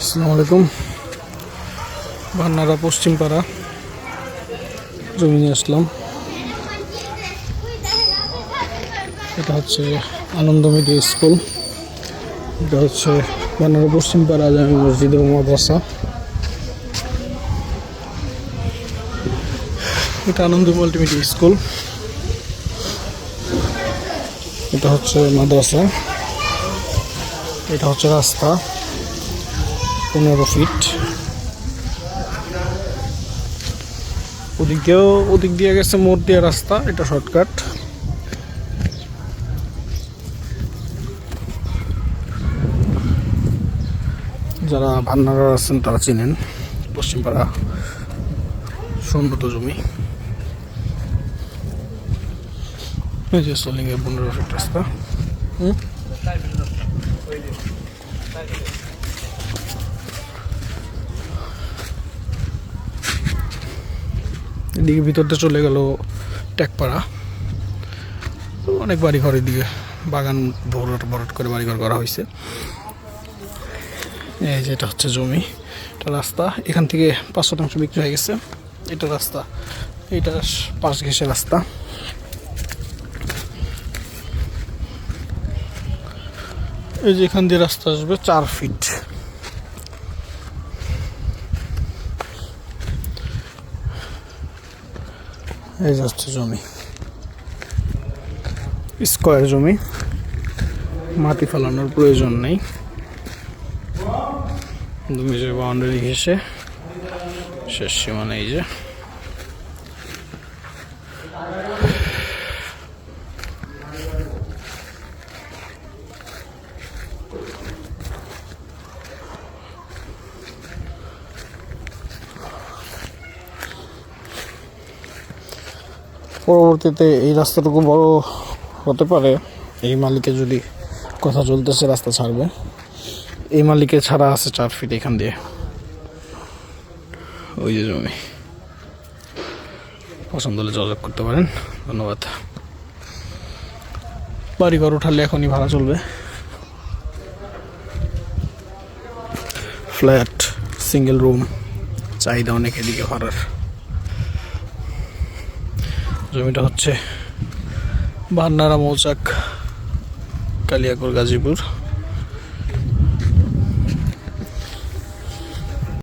আসসালামু আলাইকুম। ভান্নারা পশ্চিমপাড়া। জমি নিয়ে আসলাম। এটা হচ্ছে আনন্দ মিডিয়া স্কুল। এটা হচ্ছে ভান্নারা পশ্চিমপাড়া জামি মসজিদ ও মাদ্রাসা। এটা আনন্দ মাল্টিমিডিয়া স্কুল। এটা হচ্ছে মাদ্রাসা। এটা হচ্ছে রাস্তা। পনেরো ফিট ওদিক দিয়েও ওদিক দিয়ে গেছে মোড় দিয়ে রাস্তা, এটা শর্টকাট যারা ভান্নারা আছেন, তারা চিনেন পশ্চিমপাড়া সন্নত জমি। এই যে সোলিংয়ে পনেরো ফিট রাস্তা। হুম? এদিকে ভিতর দিয়ে চলে গেল টেকপাড়া অনেক বাড়ি ঘর এদিকে, বাগান ভরট ভরট করে বাড়িঘর করা হয়েছে। এই যে এটা হচ্ছে জমি, এটা রাস্তা। এখান থেকে পাঁচ শতাংশ বিক্রি হয়ে গেছে। এটা রাস্তা এটা পাশ ঘেসে রাস্তা। এই যে এখান দিয়ে রাস্তা আসবে চার ফিট। এই হচ্ছে জমি স্কোয়ার জমি মাটি ফেলানোর প্রয়োজন নেই যে বাউন্ডারি ঘেসে শেষ সীমানা এই যে পরবর্তীতে এই রাস্তাটুকু বড় হতে পারে। এই মালিকের যদি কথা চলতেছে, রাস্তা ছাড়বে। এই মালিকের ছাড়া আছে চার ফিট এখান দিয়ে। ওই যে জমি। পছন্দ হলে যোগাযোগ করতে পারেন। ধন্যবাদ। বাড়ি ঘর উঠালে এখনই ভাড়া চলবে। ফ্ল্যাট সিঙ্গেল রুম চাহিদা অনেক এদিকে ভাড়ার। জমিটা হচ্ছে ভান্নারা মৌচাক কালিয়াকুর গাজীপুর।